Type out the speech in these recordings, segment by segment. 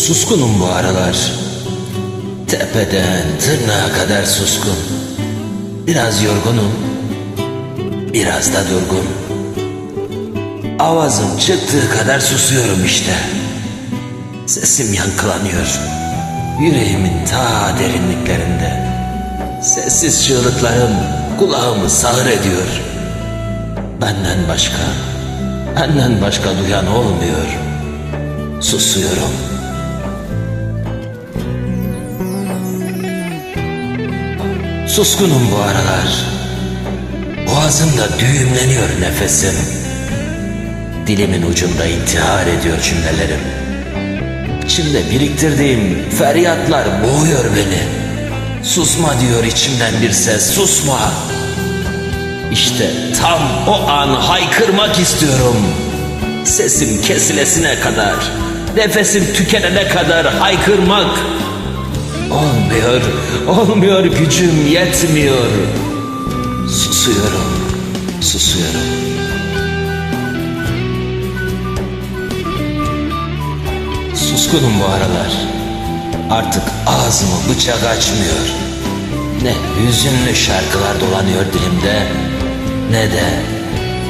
Suskunum bu aralar. Tepeden tırnağa kadar suskun. Biraz yorgunum. Biraz da durgun. Avazım çıktığı kadar susuyorum işte. Sesim yankılanıyor. Yüreğimin ta derinliklerinde. Sessiz çığlıklarım kulağımı sağır ediyor. Benden başka, benden başka duyan olmuyor. Susuyorum. Suskunum bu aralar. Boğazımda düğümleniyor nefesim. Dilimin ucunda intihar ediyor cümlelerim. İçimde biriktirdiğim feryatlar boğuyor beni. Susma diyor içimden bir ses, susma. İşte tam o an haykırmak istiyorum. Sesim kesilesine kadar, nefesim tükenene kadar haykırmak. Olmuyor, olmuyor gücüm yetmiyor. Susuyorum, susuyorum. Suskunum bu aralar. Artık ağzımı bıçak açmıyor. Ne hüzünlü şarkılar dolanıyor dilimde ne de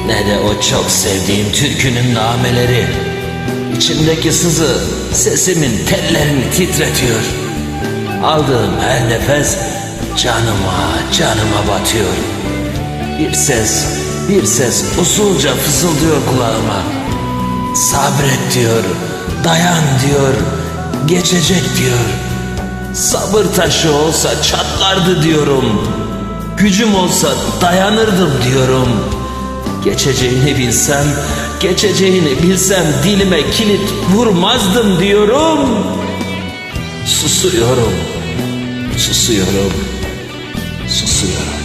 ne de o çok sevdiğim türkünün nameleri. İçimdeki sızı sesimin tellerini titretiyor. Aldığım her nefes canıma canıma batıyor. Bir ses bir ses usulca fısıldıyor kulağıma. Sabret diyor, dayan diyor, geçecek diyor. Sabır taşı olsa çatlardı diyorum. Gücüm olsa dayanırdım diyorum. Geçeceğini bilsem, geçeceğini bilsem dilime kilit vurmazdım diyorum. Susuyorum, susuyorum, susuyorum.